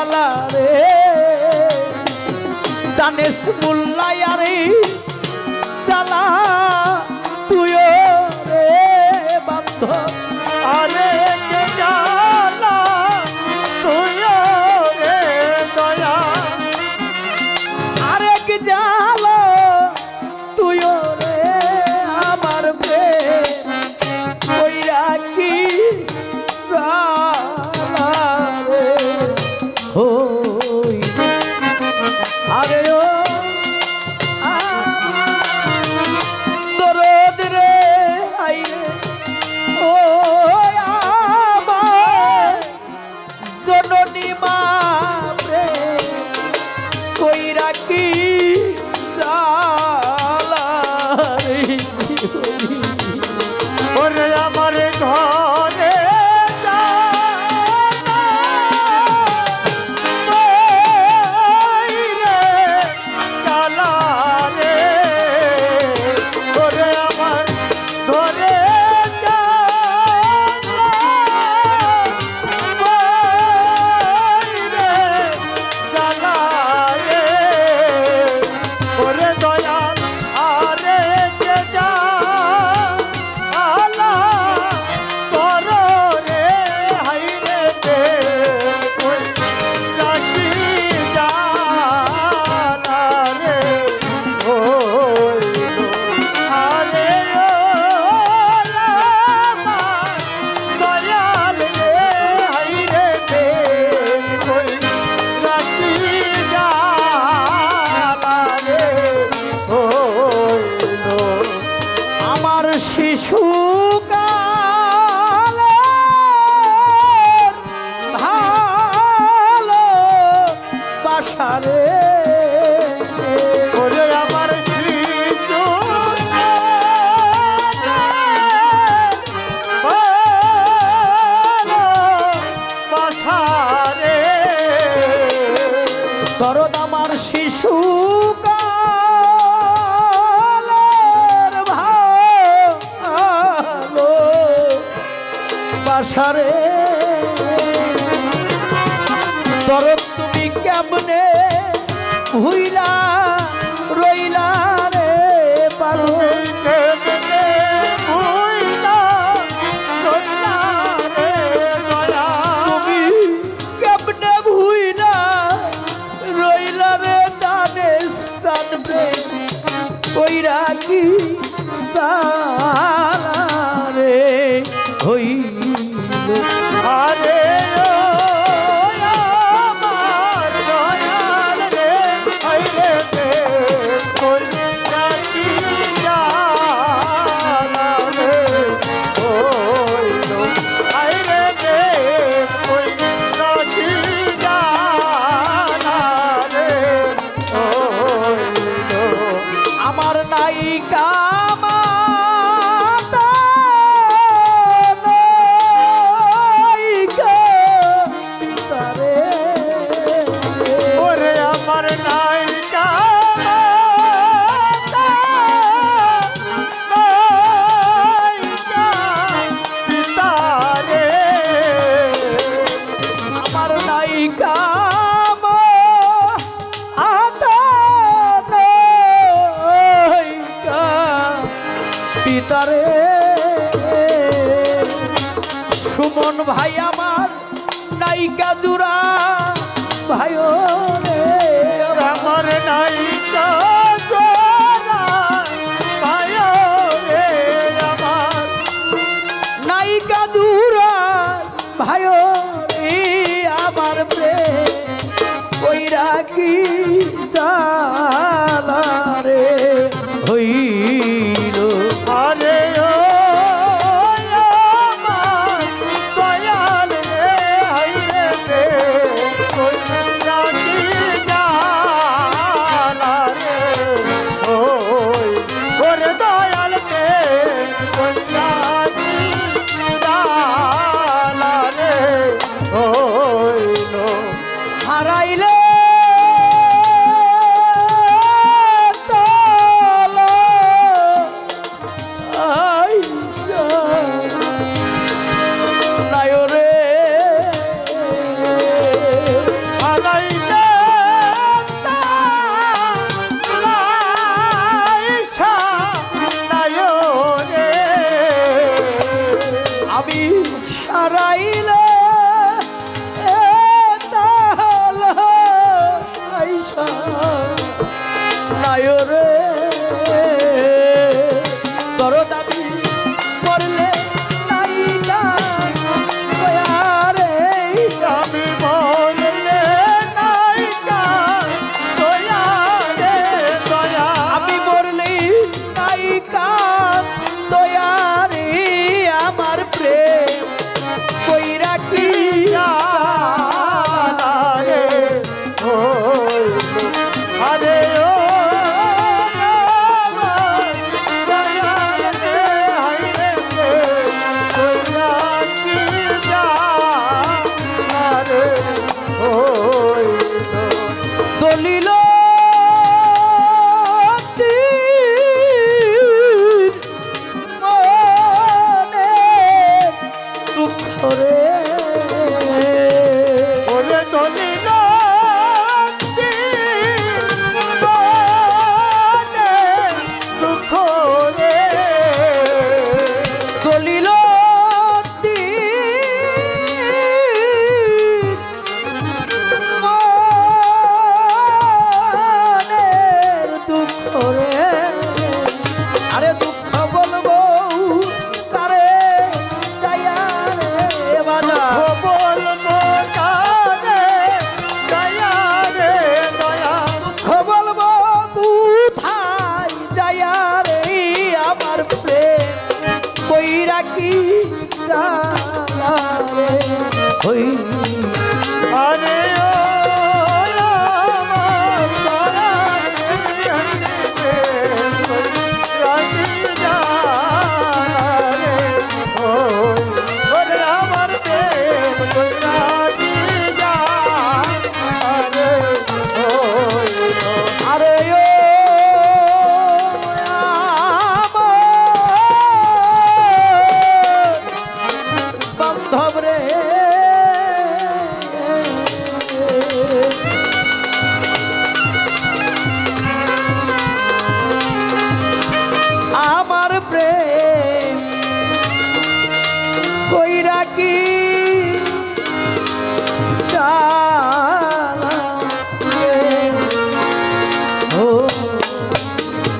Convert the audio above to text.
আলা রে দানেশ মোল্লাই আরে চালা তুইও রে বান্ধব। কইরা কি যা ছু আশারে। তরফ তুমি কেমনে হইলা? সুমন ভাই আমার নায়িকা জুরা ভাই রে আমার নায়িকা ভাই